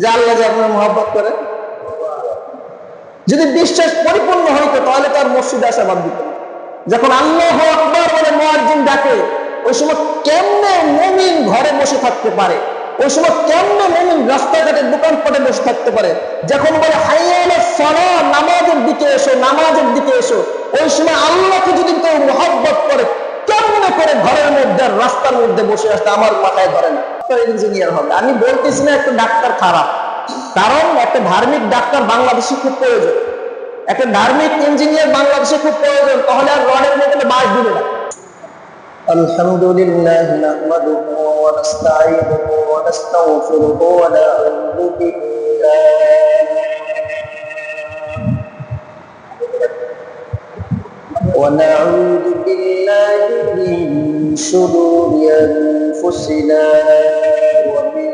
যে আল্লাহ আপনার মহব্বত করে। যদি বিশ্বাস পরিপূর্ণ হইতো, তাহলে তার মসজিদে আসা বাদ দিত। যখন আল্লাহ আকবর বলে মুয়াজ্জিন ডাকে, ওই সময় কেমনে মুমিন ঘরে বসে থাকতে পারে? ওই সময় কেমনে মুমিন রাস্তাঘাটে দোকানপাটে বসে থাকতে পারে? যখন বলে, হাইয়াল সলা, নামাজের দিকে এসো, নামাজের দিকে এসো, ওই সময় আল্লাহকে যদি কেউ মহব্বত করে, কেমনে করে ঘরের মধ্যে রাস্তার মধ্যে বসে আসতে আমার মাথায় ধরে না? ইঞ্জিনিয়ার হবে আমি বলতেছি না একটা ডাক্তার খারাপ কারণ একটা ধার্মিক ডাক্তার বাংলাদেশে খুব প্রয়োজন একটা ধার্মিক ইঞ্জিনিয়ার বাংলাদেশে খুব প্রয়োজন তাহলে আর রডের মধ্যে বাস দিবে না الحمد لله نحمده ونستعينه ونستغفره ونعوذ بالله ونعوذ بالله من شرور أنفسنا ومن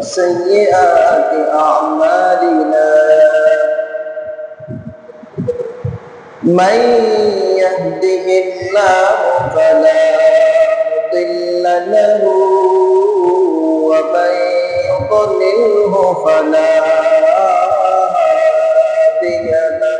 سيئات أعمالنا من يهده الله فلا مضل له ومن يضلله فلا هادي له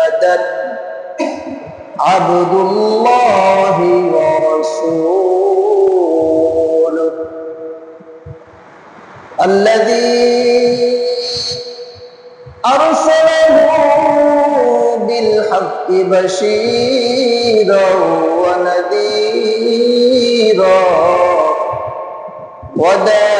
محمدا عبد الله ورسوله. الذي أرسله بالحق بشيرا ونذيرا وداعيا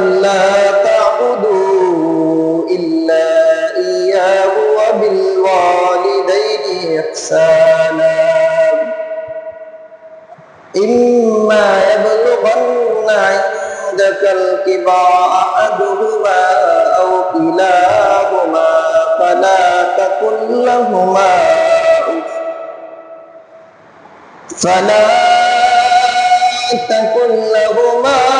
ألا تعبدوا إلا إياه وبالوالدين إحسانا. إما يبلغن عندك الكبر أحدهما أو كلاهما فلا تقل لهما فلا تقل لهما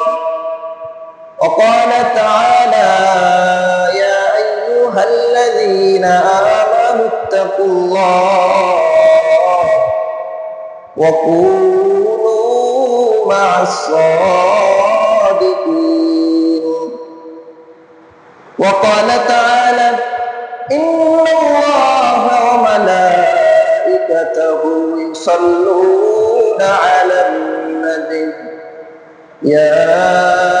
وقال تعالى يا أيها الذين آمنوا اتقوا الله وكونوا مع الصادقين. وقال تعالى إن الله وملائكته يصلون على النبي. يا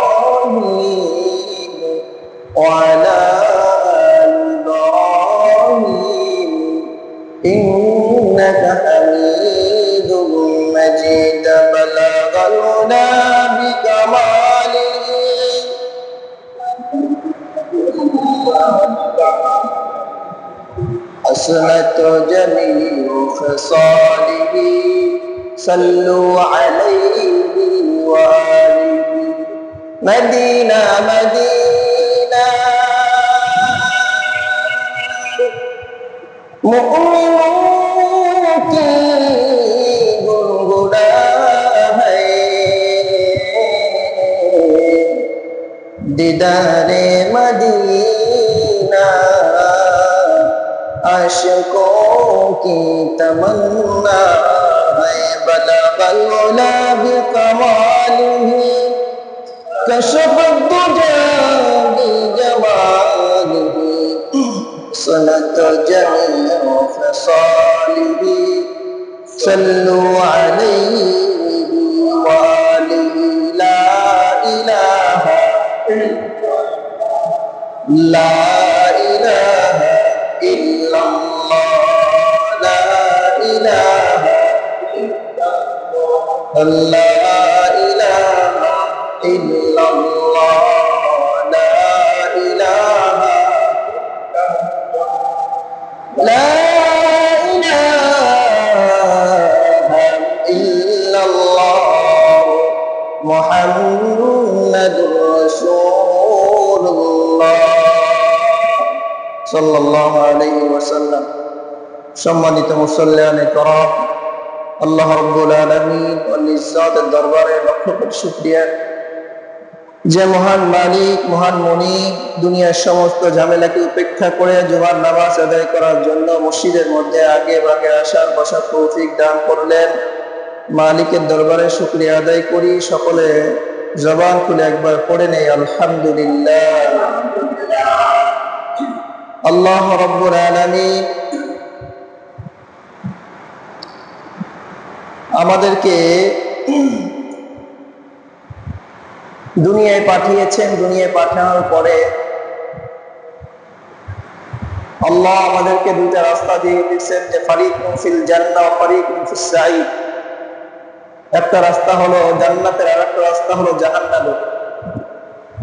عصمة جميع خصاله. صلوا عليه وآله. مدينة مدينة. مؤمنون کی تمنا ہے بلغ العلا بکماله کشف الدجا بجماله صلت جميع خصاله صلوا عليه وآله لا إله إلا الله لا إله إلا الله لا إله لا إله إلا الله محمد رسول الله صلى الله عليه وسلم সম্মানিত মুসল্লিয়ান করম আল্লাহ রব্বুল দরবারে লক্ষ কোটি শুক্রিয়া। যে মহান মালিক, মহান মনি দুনিয়ার সমস্ত ঝামেলাকে উপেক্ষা করে জুমার নামাজ আদায় করার জন্য মসজিদের মধ্যে আগে ভাগে আসার বসার তৌফিক দান করলেন। মালিকের দরবারে শুক্রিয়া আদায় করি। সকলে জবান খুলে একবার পড়ে নেই, আলহামদুলিল্লাহ। আল্লাহ রব্বুল আলামিন আমাদেরকে দুনিয়ায় পাঠিয়েছেন, দুনিয়ায় পাঠানোর পরে আল্লাহ আমাদেরকে দুইটা রাস্তা দিয়ে দিচ্ছেন যে ফারিক মুফিল জান্না ফারিক মুফিল সাইদ একটা রাস্তা হলো জান্নাতের আর একটা রাস্তা হলো জাহান্নামের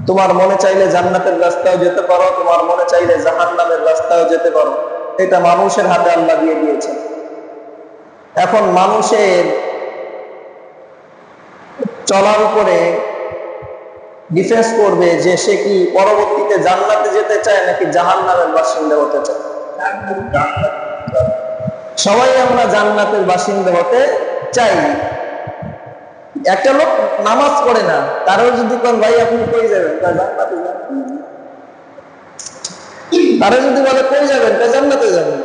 তোমার মনে চাইলে জান্নাতের রাস্তাও যেতে পারো, তোমার মনে চাইলে জাহান্নামের রাস্তাও যেতে পারো। এটা মানুষের হাতে আল্লাহ দিয়ে দিয়েছেন। এখন মানুষের চলার উপরে ডিফেন্স করবে যে সে কি পরবর্তীতে জান্নাতে যেতে চায় নাকি জাহান নামের বাসিন্দা হতে চায়? সবাই আমরা জান্নাতের বাসিন্দা হতে চাই। একটা লোক নামাজ পড়ে না, তারও যদি কোন, ভাই, আপনি কই যাবেন? তা জান্নাতে তারা যদি বলে, কই যাবেন? তা জান্নাতে যাবেন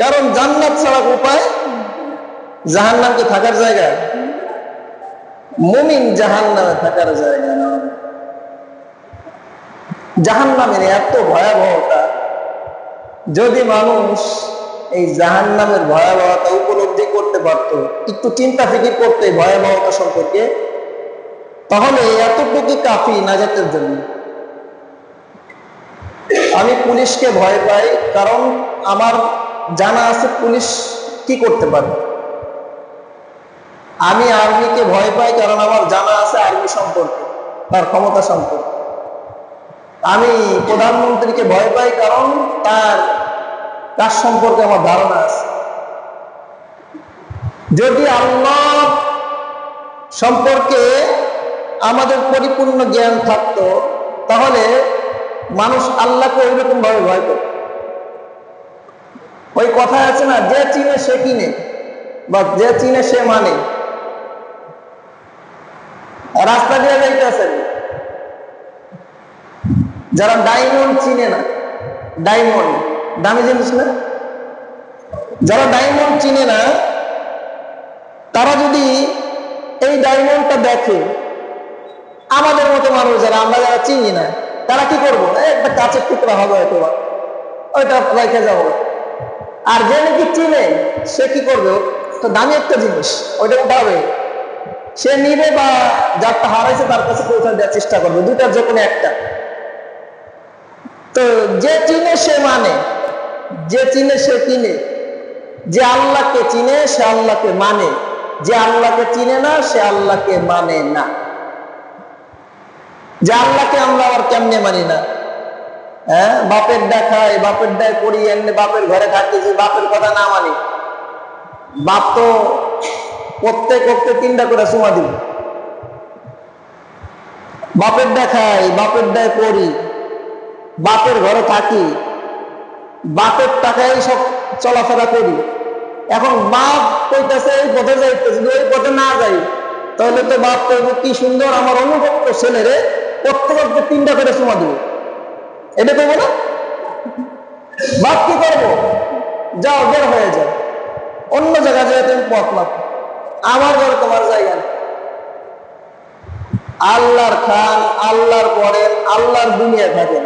কারণ জান্নাত ছাড়া উপায় জাহান নামকে থাকার জায়গা। মুমিন জাহান নামে থাকার জায়গা না। জাহান নামের এত ভয়াবহতা, যদি মানুষ এই জাহান নামের ভয়াবহতা উপলব্ধি করতে পারত, একটু চিন্তা ফিকির করতে ভয়াবহতা সম্পর্কে, তাহলে এতটুকু কাফি নাজাতের জন্য। আমি পুলিশকে ভয় পাই, কারণ আমার জানা আছে পুলিশ কি করতে পারে। আমি আর্মিকে ভয় পাই কারণ আমার জানা আছে আর্মি সম্পর্কে, তার ক্ষমতা সম্পর্কে। আমি প্রধানমন্ত্রীকে ভয় পাই কারণ তার তার সম্পর্কে আমার ধারণা আছে। যদি আল্লাহ সম্পর্কে আমাদের পরিপূর্ণ জ্ঞান থাকতো, তাহলে মানুষ আল্লাহকে ওইরকম ভাবে ভয় করে ওই কথা আছে না, যে চিনে সে কিনে, বা যে চিনে সে মানে। রাস্তা দিয়ে যাইতেছেন। যারা ডায়মন্ড চিনে না ডায়মন্ড দামি জিনিস না? যারা ডায়মন্ড চিনে না, তারা যদি এই ডায়মন্ডটা দেখে, আমাদের মতো মানুষ যারা, আমরা যারা চিনি না, তারা কি করব? একটা কাঁচের টুকরা হবে হয়তো। ওইটা রেখে যাব। আর যে নাকি চিনে, সে কি করবে? তো দামি একটা জিনিস, ওইটা উঠাবে। সে নিবে বা যারটা হারাইছে তার কাছে পৌঁছে দেওয়ার চেষ্টা করবে। দুটার যে কোনো একটা। তো যে চিনে সে মানে। যে চিনে সে কিনে যে আল্লাহকে চিনে, সে আল্লাহকে মানে। যে আল্লাহকে চিনে না, সে আল্লাহকে মানে না। যে আল্লাহকে আমরা আবার কেমনে মানি না? হ্যাঁ? বাপের দেখায়, বাপের দেয় করি এমনি বাপের ঘরে থাকতেছি, বাপের কথা না মানি। বাপ তো প্রত্যেক করতে তিনটা করে সুমা দিবে বাপের দেখাই, বাপের দেয় করি বাপের ঘরে থাকি, বাপের টাকায় সব চলাফেরা করি। এখন বাপ কইতেছে, এই পথে যাইতেছে, যদি ওই পথে না যাই, তাহলে তো বাপ কইব, কি সুন্দর আমার অনুভক্ত ছেলেরে প্রত্যেককে তিনটা করে সুমা দিব এটা কইব না? বাপ কি করব? যাও, বের হয়ে যাও। অন্য জায়গায় যেয়ে তুমি পথ লাভ আমার ঘরে তোমার জায়গা। আল্লাহর খান, আল্লাহর পড়েন আল্লাহর দুনিয়া থাকেন।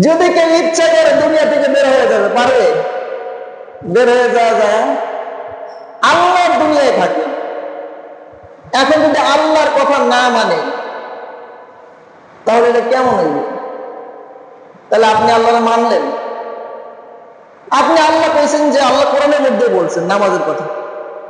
যদি কেউ ইচ্ছা করে দুনিয়া থেকে বের হয়ে যাবে, পারবে? বের হয়ে যাওয়া যায়। আল্লাহর দুনিয়ায় থাকে। এখন যদি আল্লাহর কথা না মানে তাহলে এটা কেমন হইবে? তাহলে আপনি আল্লাহরে মানলেন। আপনি আল্লাহ কইছেন যে আল্লাহ কোরআনের মধ্যে বলছেন নামাজের কথা।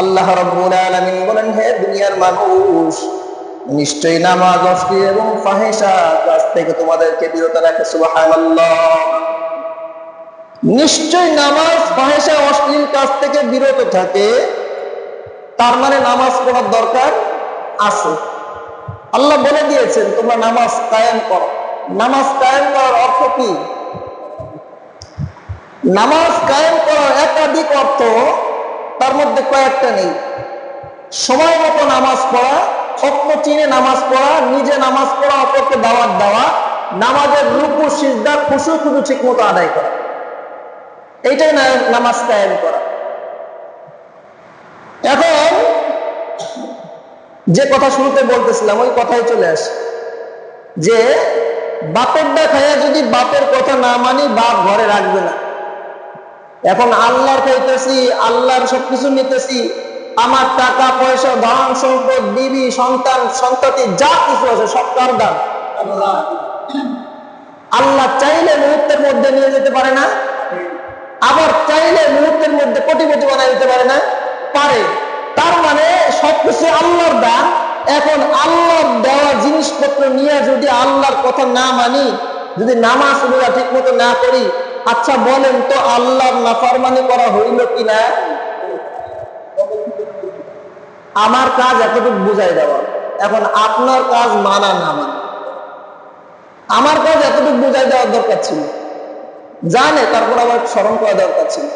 আল্লাহ রাব্বুল আলামিন বলেন, হে দুনিয়ার মানুষ, নিশ্চয়ই নামাজ অশ্লীল এবং কাজ থেকে তোমাদেরকে বিরত রাখে নিশ্চয় নামাজ অশ্লীল কাজ থেকে বিরত থাকে, তার মানে নামাজ পড়ার দরকার আছে। আল্লাহ বলে দিয়েছেন, তোমরা নামাজ কায়েম করো। নামাজ কায়েম করার অর্থ কি? নামাজ কায়েম করার একাধিক অর্থ তার মধ্যে কয়েকটা নেই। সময় মতো নামাজ পড়া স্বপ্ন চিনে নামাজ পড়া, নিজে নামাজ পড়া, অপরকে দাওয়াত দেওয়া, নামাজের রূপু সিজদা, খুশু খুশু ঠিক মতো আদায় করা। এইটাই নামাজ কায়েম করা। এখন যে কথা শুরুতে বলতেছিলাম, ওই কথাই চলে আসে। যে বাপের দেখায় যদি বাপের কথা না মানি, বাপ ঘরে রাখবে না। এখন আল্লাহর খাইতেছি আল্লাহর সবকিছু নিতেছি, আমার টাকা, পয়সা, ধন, সম্পদ, বিবি, সন্তান, সন্ততি, যা কিছু আছে, সব কার দান আল্লাহ। চাইলে মুহূর্তের মধ্যে নিয়ে যেতে পারে না, আবার চাইলে মুহূর্তের মধ্যে কোটিপতি বানাই দিতে পারে না, পারে। তার মানে সবকিছু আল্লাহর দান এখন আল্লাহর দেওয়া জিনিসপত্র নিয়ে যদি আল্লাহর কথা না মানি, যদি নামাজ ঠিক মতো না করি আচ্ছা বলেন তো আল্লাহর নাফারমানি করা হইল কি না আমার কাজ এতটুকু বুঝাই দেওয়া। এখন আপনার কাজ মানা না মানা। আমার কাজ এতটুকু বুঝাই দেওয়ার দরকার ছিল। জানে, তারপর আবার স্মরণ করা দরকার ছিল।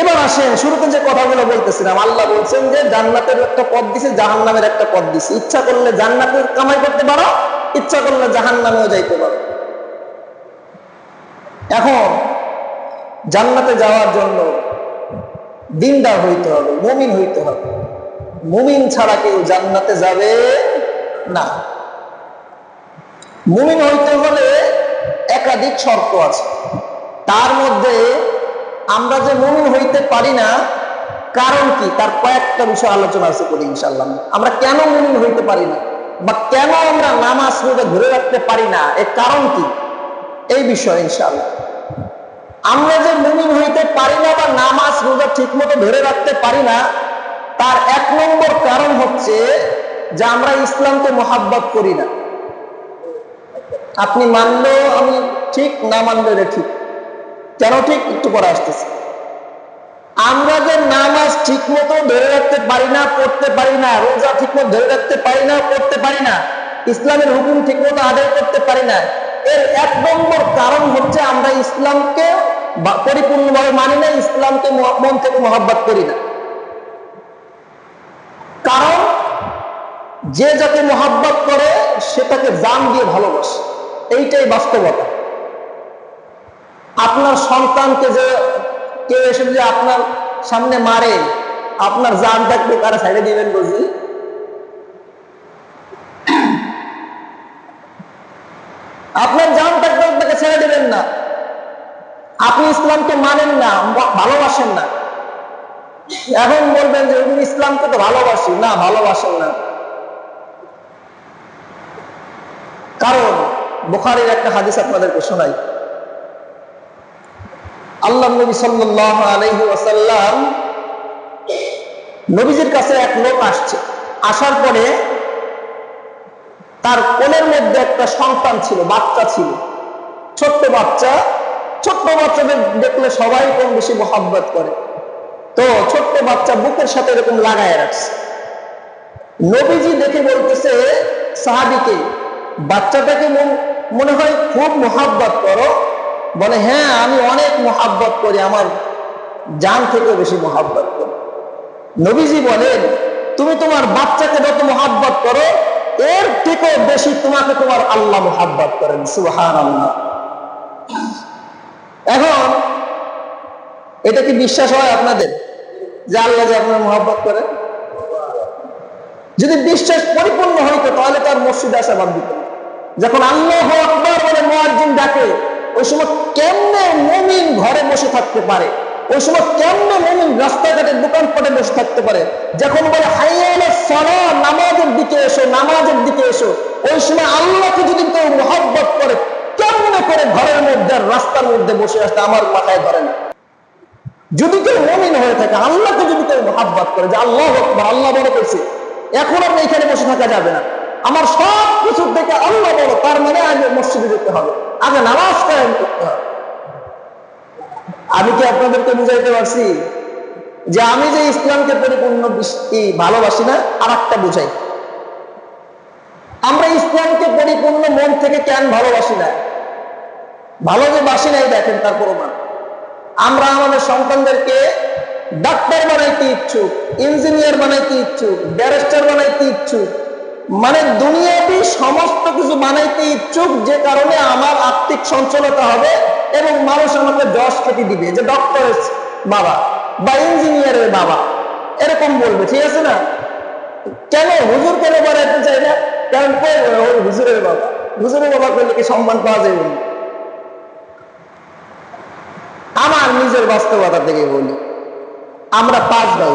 এবার আসেন, শুরুতে যে কথাগুলো বলতেছিলাম, আল্লাহ বলছেন যে জান্নাতের একটা পথ দিছে জাহান নামের একটা পথ দিছে। ইচ্ছা করলে জান্নাতের কামাই করতে পারো, ইচ্ছা করলে জাহান নামেও যাইতে পারো। এখন জান্নাতে যাওয়ার জন্য দিনদার হইতে হবে, মুমিন হইতে হবে। মুমিন ছাড়া কেউ জান্নাতে যাবে না। মুমিন হইতে হলে একাধিক শর্ত আছে। তার মধ্যে আমরা যে মুমিন হইতে পারি না, কারণ কি? তার কয়েকটা বিষয় আলোচনা আছে করি ইনশাল্লাহ আমরা কেন মুমিন হইতে পারি না? বা কেন আমরা নামাজ রোজা ধরে রাখতে পারি না? এর কারণ কি? এই বিষয় ইনশাল্লাহ আমরা যে মুমিন হইতে পারি না বা নামাজ রোজা ঠিক মতো ধরে রাখতে পারি না, তার এক নম্বর কারণ হচ্ছে যে আমরা ইসলামকে মোহাব্বত করি না। আপনি মানলেও আমি ঠিক, না মানলে ঠিক। কেন ঠিক? একটু পরে আসতেছে। আমরা যে নামাজ ঠিক মতো ধরে রাখতে পারি না, পড়তে পারি না, রোজা ঠিক মতো ধরে রাখতে পারি না, পড়তে পারি না, ইসলামের হুকুম ঠিক মতো আদায় করতে পারি না এর এক নম্বর কারণ হচ্ছে আমরা ইসলামকে পরিপূর্ণভাবে মানি না, ইসলামকে মন থেকে মহাব্বত করি না। কারণ যে যাকে মহাব্বত করে সেটাকে জান দিয়ে ভালোবাসে। এইটাই বাস্তবতা। আপনার সন্তানকে যে কেউ এসে যে আপনার সামনে মারে, আপনার জান থাকবে তারা সাইডে দিবেন বুঝি আপনার জান থাকবে, আপনাকে ছেড়ে দিবেন না। আপনি ইসলামকে মানেন না, ভালোবাসেন না। এখন বলবেন যে ইসলামকে তো ভালোবাসি। না, ভালোবাসেন না। কারণ বুখারীর একটা হাদিস আপনাদেরকে শোনাই। আল্লাহ নবী সাল্লাল্লাহু আলাইহি ওয়াসাল্লাম নবীজির কাছে এক লোক আসছে। আসার পরে তার কোলের মধ্যে একটা সন্তান ছিল, বাচ্চা ছিল। ছোট্ট বাচ্চা, ছোট্ট বাচ্চাদের দেখলে সবাই কম বেশি মহাব্বত করে। তো ছোট্ট বাচ্চা বুকের সাথে এরকম লাগায় রাখছে। নবীজি দেখে বলতেছে, সাহাবিকে, বাচ্চাটাকে মন- হয় খুব মোহাব্বত করো। বলে হ্যাঁ আমি অনেক মোহাব্বত করি, আমার জান থেকে বেশি মোহাব্বত করি। নবীজি বলেন, তুমি তোমার বাচ্চাকে যত মোহাব্বত করো এর থেকেও বেশি তোমাকে তোমার আল্লাহ মোহাব্বত করেন সুহান এখন, এটা কি বিশ্বাস হয় আপনাদের? যে আল্লাহ যে আপনার মোহাব্বত করে? যদি বিশ্বাস পরিপূর্ণ হইতো, তাহলে তার মসজিদে আসা বাদ দিত। যখন আল্লাহ আকবর বলে মুয়াজ্জিন ডাকে, ওই সময় কেমনে মুমিন ঘরে বসে থাকতে পারে? ওই সময় কেমনে মুমিন রাস্তাঘাটে দোকানপাটে বসে থাকতে পারে? যখন বলে হাইয়ালা সালা নামাজের দিকে এসো, নামাজের দিকে এসো। ওই সময় আল্লাহকে যদি কেউ মহব্বত করে, কেমনে করে ঘরের মধ্যে রাস্তার মধ্যে বসে আসতে আমার মাথায় ধরে না। যদি কেউ মমিন হয়ে থাকে, আল্লাহকে যদি কেউ মহাব্বত করে, যে আল্লাহ আল্লাহ বড় করছে, এখন আর এখানে বসে থাকা যাবে না। আমার সব কিছুর থেকে আল্লাহ বড় তার মানে আগে মসজিদে যেতে হবে। আগে নামাজ কায়েম করতে হবে। আমি কি আপনাদেরকে বুঝাইতে পারছি? যে আমি যে ইসলামকে পরিপূর্ণ ভালোবাসি না আর একটা বুঝাই। আমরা ইসলামকে পরিপূর্ণ মন থেকে কেন ভালোবাসি না? ভালো যে বাসি নাই, দেখেন তার প্রমাণ। আমরা আমাদের সন্তানদেরকে ডাক্তার বানাইতে ইচ্ছুক, ইঞ্জিনিয়ার বানাইতে ইচ্ছুক, ব্যারিস্টার বানাইতে ইচ্ছুক মানে দুনিয়াবি সমস্ত কিছু বানাইতে ইচ্ছুক, যে কারণে আমার আর্থিক সঞ্চলতা হবে এবং মানুষ আমাকে যশ কেটে দিবে। যে ডক্টরের বাবা বা ইঞ্জিনিয়ারের বাবা, এরকম বলবে, ঠিক আছে না? কেন? হুজুর কেন বানাইতে চাই না? হুজুরের বাবা হুজুরের বাবা করলে কি সম্মান পাওয়া যাবে আমার নিজের বাস্তবতা থেকে বলি, আমরা পাঁচ ভাই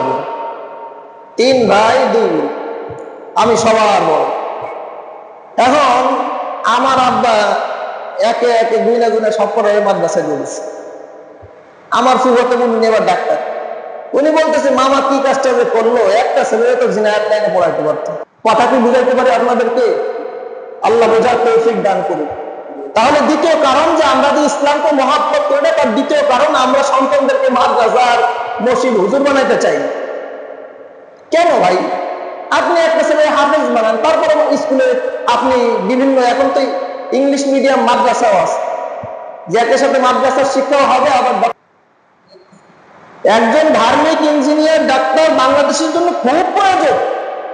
তিন ভাই, দুই আমি সবার বড়। এখন আমার আব্বা একে একে গুইনা গুইনা সব করে মাদ্রাসায় দিয়েছে আমার ফুফাতে বোন এবার ডাক্তার। উনি বলতেছে, মামা কি কাজটা যে করল? একটা ছেলে তো জিনায়াত লাইনে পড়াইতে পারতো। কথা কি বুঝাইতে পারে আপনাদেরকে? আল্লাহ বোঝার তৌফিক দান করুন। তাহলে দ্বিতীয় কারণ যে আমরা যে ইসলামকে মহাত্মত করি না তার দ্বিতীয় কারণ আমরা সন্তানদেরকে মাদ্রাসার মসজিদ হুজুর বানাইতে চাই। কেন ভাই? আপনি একটা ছেলে হাফেজ বানান, তারপরে স্কুলে আপনি বিভিন্ন, এখন তো ইংলিশ মিডিয়াম মাদ্রাসাও আছে। যে একের সাথে মাদ্রাসার শিক্ষাও হবে, আবার একজন ধার্মিক ইঞ্জিনিয়ার, ডাক্তার, বাংলাদেশের জন্য খুব প্রয়োজন।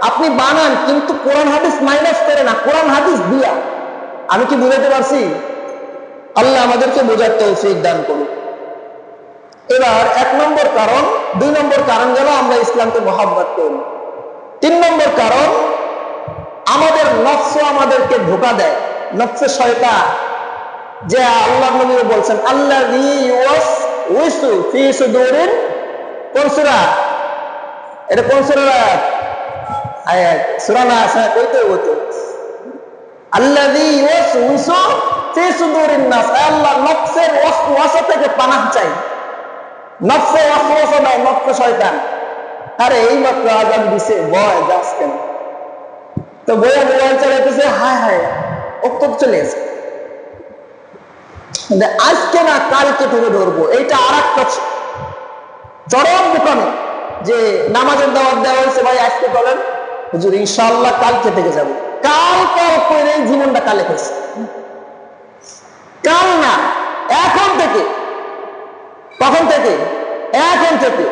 আপনি বানান, কিন্তু কোরআন হাদিস মাইনাস করে না, কোরআন হাদিস দিয়া। আমি কি বুঝাতে পারছি? আল্লাহ আমাদেরকে বোঝার তৌফিক দান করুন এবার এক নম্বর কারণ, দুই নম্বর কারণ গেল আমরা ইসলামকে মহাব্বত করি। তিন নম্বর কারণ, আমাদের নফস আমাদেরকে ধোকা দেয়। নফসে শয়তান, যে আল্লাহ নবী বলছেন আল্লাহ এটা কোন সূরা আয়াত সূরা না আছে কইতে হতো আল্লাযী ইউসউসু ফি সুদুরিন নাস আল্লাহ, নফসের ওয়াসওয়াসা থেকে পানাহ চাই। নফসে ওয়াসওয়াসা দেয় নফসে আরে, এই মাত্র আজান দিছে, ভয়, যাস কেন? তো বইয়া মোবাইল চালাইতেছে, হায় হায় অক্ত চলে এসে আজকে না, কালকে থেকে ধরবো। এইটা আর একটা চরম বোকামি যে নামাজের দাওয়াত দেওয়া হয়েছে ভাই, আজকে বলেন হুজুর, ইনশাআল্লাহ কালকে থেকে যাব। কাল কাল করে জীবনটা কালে করছে। কাল না, এখন থেকে কখন থেকে, এখন থেকে,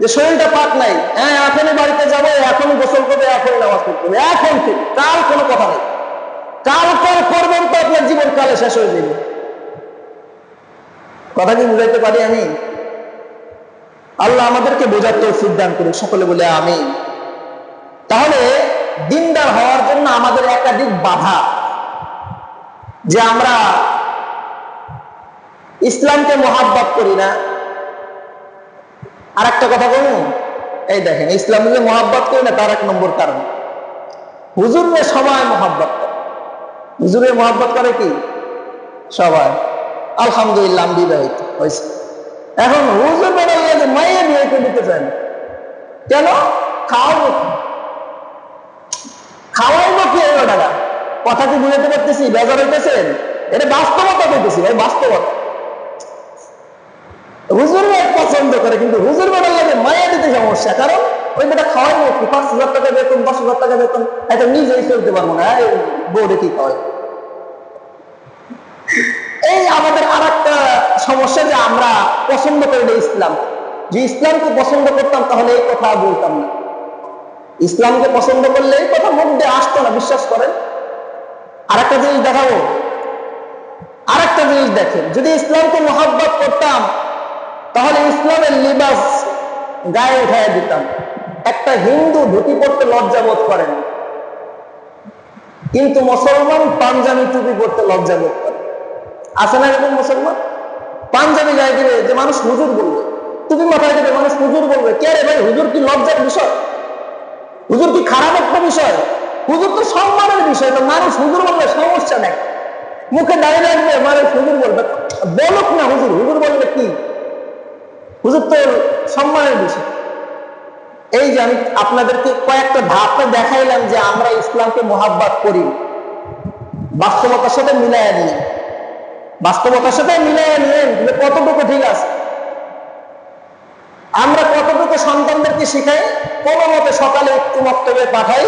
যে শরীরটা পাক নাই হ্যাঁ এখনই বাড়িতে যাব এখনই গোসল করবে এখনই নামাজ পড়তে এখন থেকে, কাল কোনো কথা নেই। কাল কাল করবেন তো আপনার জীবন কালে শেষ হয়ে যাবে। কথা কি বুঝাইতে পারি আমি? আল্লাহ আমাদেরকে বোঝার তো সিদ্ধান্ত করে সকলে বলে আমি তাহলে দিনদার হওয়ার জন্য আমাদের একাধিক বাধা, যে আমরা ইসলামকে মহাব্বত করি না। আর একটা কথা বলুন, এই দেখেন ইসলামকে মহাব্বত করি না, তার এক নম্বর কারণ। হুজুরের সবাই মহাব্বত করে। হুজুরের মহাব্বত করে কি? সবাই। আলহামদুলিল্লাহ, বিবাহিত হয়েছে। এখন হুজুর বেড়াইলে যে মাইয়ে বিয়ে দিতে চান কেন? খাওয়াবো কি? খাওয়াইবো কি ওটারা কথা কি বুঝাতে পারতেছি? বেজার হইতেছেন? এটা বাস্তবতা বলতেছি ভাই, বাস্তবতা। হুজুর পছন্দ করে, কিন্তু হুজুর লাগে মায়া দিতে সমস্যা। কারণ ওই বেটা খাওয়াইবো কি? পাঁচ হাজার টাকা বেতন, দশ হাজার টাকা বেতন এটা নিজেই চলতে পারব না। বোর্ডে কি খাওয়াই? এই আমাদের আর একটা সমস্যা যে আমরা পছন্দ করি না ইসলাম যে ইসলামকে পছন্দ করতাম, তাহলে এই কথা বলতাম না। ইসলামকে পছন্দ করলে এই কথা মুখ দিয়ে আসতো না, বিশ্বাস করেন। আর একটা জিনিস দেখাবো। আর একটা জিনিস দেখেন, যদি ইসলামকে মহাব্বত করতাম, তাহলে ইসলামের লিবাস গায়ে উঠাই দিতাম। একটা হিন্দু ধুতি পড়তে লজ্জা বোধ করেন। কিন্তু মুসলমান পাঞ্জাবি টুপি পড়তে লজ্জা বোধ করে আছে না এরকম মুসলমান? পাঞ্জাবি গায়ে দিবে যে মানুষ হুজুর বলবে। টুপি মাথায় দেবে মানুষ হুজুর বলবে। কে রে ভাই, হুজুর কি লজ্জার বিষয়? হুজুর কি খারাপ একটা বিষয়? হুজুর তো সম্মানের বিষয়, তো মানুষ হুজুর বলবে সমস্যা নেই। মুখে দাঁড়িয়ে রাখবে মানুষ হুজুর বলবে। বলুক না হুজুর হুজুর বলবে কি? হুজুর তো সম্মানের বিষয়। এই যে আমি আপনাদেরকে কয়েকটা ধাপটা দেখাইলাম যে আমরা ইসলামকে মোহাব্বত করি। বাস্তবতার সাথে মিলাইয়া নিলেন বাস্তবতার সাথে মিলাইয়া নিলেন যে কতটুকু ঠিক আছে? আমরা কতটুকু সন্তানদেরকে শিখাই? কোনো মতে সকালে একটু বক্তব্যে পাঠাই,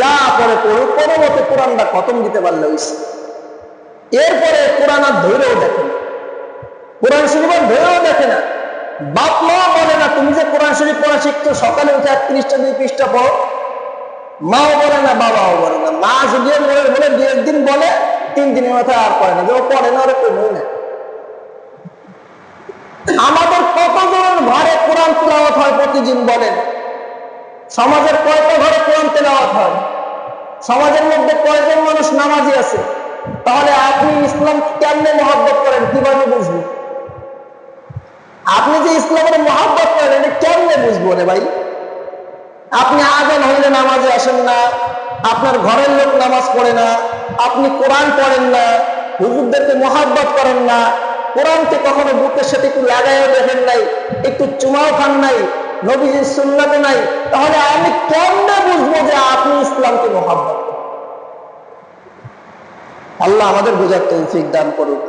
যা পরে পড়ুক, কোনো মতে কোরআনটা খতম দিতে পারলে হইছে এরপরে কোরআন আর ধৈরেও দেখে না। কোরআন শরীফ আর ধৈরেও দেখে না। বাপ মা বলে না, তুমি যে কোরআন শরীফ পড়া শিখছো, সকালে উঠে এক পৃষ্ঠা দুই পৃষ্ঠা পড়ো। মাও বলে না, বাবাও বলে না। মা বলে বলে দু একদিন বলে, তিন দিনের মাথায় আর পড়ে না। যে ও পড়ে না, ওরা কমই না আমাদের কতজন ঘরে কোরআন তেলাওয়াত হয় প্রতিদিন বলেন? সমাজের কয়টা ঘরে কোরআন তেলাওয়াত হয়? সমাজের মধ্যে কয়জন মানুষ নামাজি আছে? তাহলে আপনি ইসলাম কেমনে মহাব্বত করেন? কীভাবে বুঝবেন আপনি যে ইসলামের মহাব্বত করেন, এটা কেমনে বুঝব রে ভাই? আপনি আজান হইলে নামাজে আসেন না, আপনার ঘরের লোক নামাজ পড়ে না, আপনি কোরআন পড়েন না, হুজুরদেরকে মহাব্বত করেন না কোরআনকে কখনো বুকের সাথে একটু লাগাইও দেখেন নাই, একটু চুমাও খান নাই, নবীজির সুন্নাতে নাই, তাহলে আমি কেমনে বুঝব যে আপনি ইসলামকে মহাব্বত আল্লাহ আমাদের বোঝার তৌফিক দান করুন